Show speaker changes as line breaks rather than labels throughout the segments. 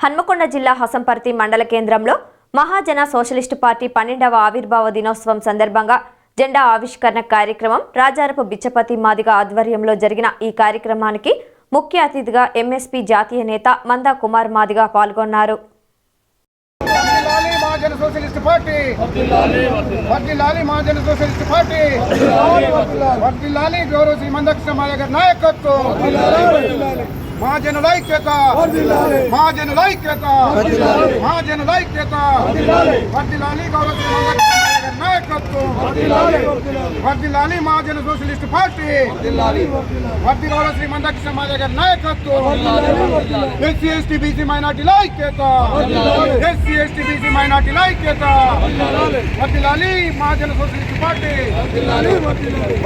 హన్మకొండ జిల్లా హసంపర్తి మండల కేంద్రంలో మహాజన సోషలిస్టు పార్టీ పన్నెండవ ఆవిర్భావ దినోత్సవం సందర్భంగా జెండా ఆవిష్కరణ కార్యక్రమం రాజారపు బిచ్చపతి మాదిగ ఆధ్వర్యంలో జరిగిన ఈ కార్యక్రమానికి ముఖ్య అతిథిగా ఎంఎస్పీ జాతీయ నేత మందా కుమార్ మాదిగ పాల్గొన్నారు.
గౌరవ శ్రీ మందకృష్ణ నాయకత్వం. మహాజనుల ఐక్యత మహాజనుల ఐక్యత మహాజనుల ఐక్యత వర్ధిల్లాలి గౌరవ శ్రీ మందకృష్ణ మాయ గారి నాయకత్వం వర్ధిల్లాలి మహాజన సోషలిస్ట్ పార్టీ వర్ధి గౌరవ శ్రీ మందకృష్ణ మాయ గారి నాయకత్వం ఎస్సీ ఎస్టీ బీసీ మైనార్టీల ఐక్యత ఎస్సీ ఎస్టీ బీసీ మైనార్టీల ఐక్యత వర్ధిల్లాలి మహాజన సోషలిస్ట్ పార్టీ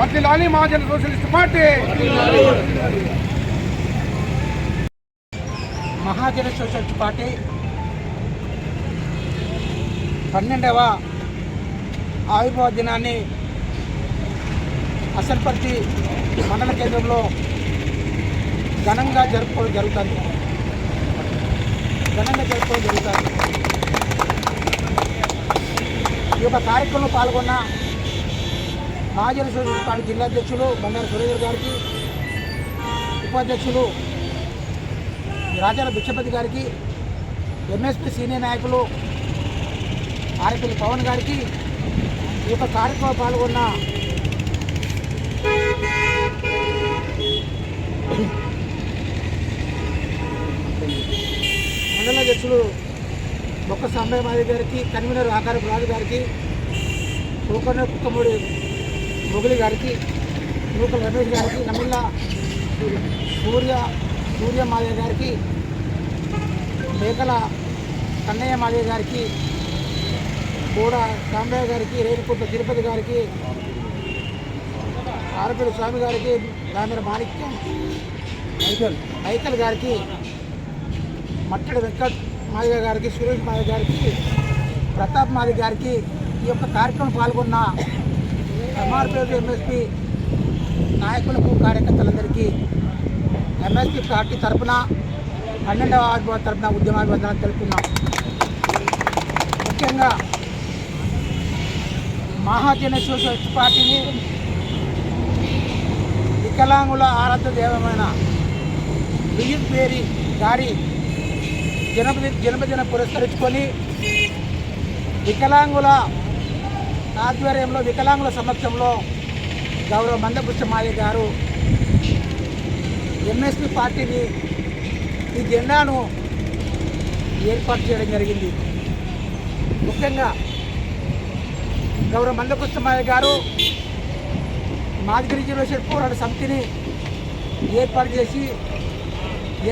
వర్ధిల్లాలి Mahajana socialist party
Mahajana socialist party పన్నెండవ ఆవిర్భావ దినాన్ని అసల్పర్తి మండల కేంద్రంలో ఘనంగా జరుపుకోవడం జరుగుతుంది. ఘనంగా జరుపుకోవడం జరుగుతుంది. ఈ యొక్క కార్యక్రమంలో పాల్గొన్న మహాజన సోషలిస్ట్ పార్టీ జిల్లా అధ్యక్షులు బండారు సురేంద్ర గారికి ఉపాధ్యక్షులు రాజాల బిక్షపతి గారికి ఎంఎస్పీ సీనియర్ నాయకులు ఆర్పీ పవన్ గారికి ఈ యొక్క కార్యక్రమం పాల్గొన్న మండల అధ్యక్షులు బొక్క సంభయమాది గారికి కన్వీనర్ ఆకారపు రాజు గారికి కోకొండ కుక్కమూడి మొగులి గారికి నూకల రమేష్ గారికి నమిళ్ళ సూర్య సూర్యమాలయ్య గారికి మేకల కన్నయ్య మాదయ్య గారికి కూడా సాంబయ్య గారికి రేణుకుంట తిరుపతి గారికి ఆరపల్లి స్వామి గారికి గ్రామీణ మాణిక్యం మైకల్ మైకల్ గారికి మట్టడి వెంకట్ మాదయ్య గారికి సురేష్ మాదయ్య గారికి ప్రతాప్ మాదయ్య గారికి ఈ యొక్క కార్యక్రమం పాల్గొన్న ఎంఆర్పీ ఎంఎస్పీ నాయకులకు కార్యకర్తలందరికీ ఎంఎస్పీ పార్టీ తరఫున పన్నెండవ ఆవిర్భావ తరఫున ఉద్యమాభివందనాలు తెలుపుతున్నాం. ముఖ్యంగా మహాజన సోషలిస్ట్ పార్టీని వికలాంగుల ఆరాధ్య దేవమైన విజిత్ పేరి గారి జన్మదిన జన్మదిన పురస్కరించుకొని వికలాంగుల ఆధ్వర్యంలో వికలాంగుల సమక్షంలో గౌరవ మందపుష్పమాలి గారు ఎంఎస్పి పార్టీని ఈ జెండాను ఏర్పాటు చేయడం జరిగింది. ముఖ్యంగా గౌరవ మందకృష్ణమయ్య గారు మాదిగిరి యూనివర్సిటీ పోరాట సమితిని ఏర్పాటు చేసి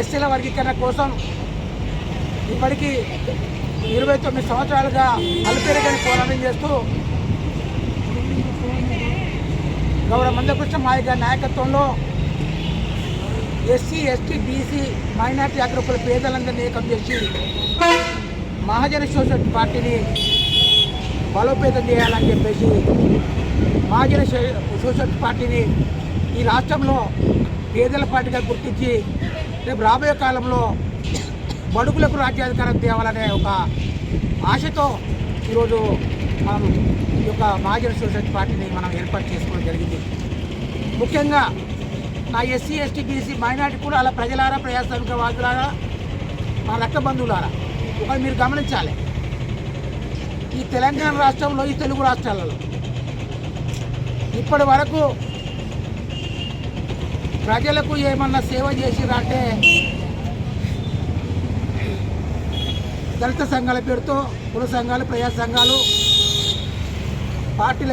ఎస్సీల వర్గీకరణ కోసం ఇప్పటికీ ఇరవై తొమ్మిది సంవత్సరాలుగా అల్పేరగని పోరాటం చేస్తూ గౌరవ మందకృష్ణమాయ గారి నాయకత్వంలో ఎస్సీ ఎస్టీ బీసీ మైనార్టీ అగ్రకుల పేదలందరినీ ఏకం చేసి మహాజన సోషల్ పార్టీని బలోపేతం చేయాలని చెప్పేసి మహాజన సోషల్ పార్టీని ఈ రాష్ట్రంలో పేదల పార్టీగా గుర్తించి రేపు రాబోయే కాలంలో బడుగులకు రాజ్యాధికారం తేవాలనే ఒక ఆశతో ఈరోజు మనం ఈ యొక్క మహాజన సోషల్ పార్టీని మనం ఏర్పాటు చేసుకోవడం జరిగింది. ముఖ్యంగా నా ఎస్సీ ఎస్టీ బీసీ మైనార్టీ కూడా అలా ప్రజలారా ప్రజాస్వామిక వాదులారా మా రక్త బంధువులారా? ఒకటి మీరు గమనించాలి. ఈ తెలంగాణ రాష్ట్రంలో ఈ తెలుగు రాష్ట్రాలలో ఇప్పటి వరకు ప్రజలకు ఏమన్నా సేవ చేసిరంటే దళిత సంఘాల పేరుతో కుల సంఘాలు ప్రజా సంఘాలు పార్టీల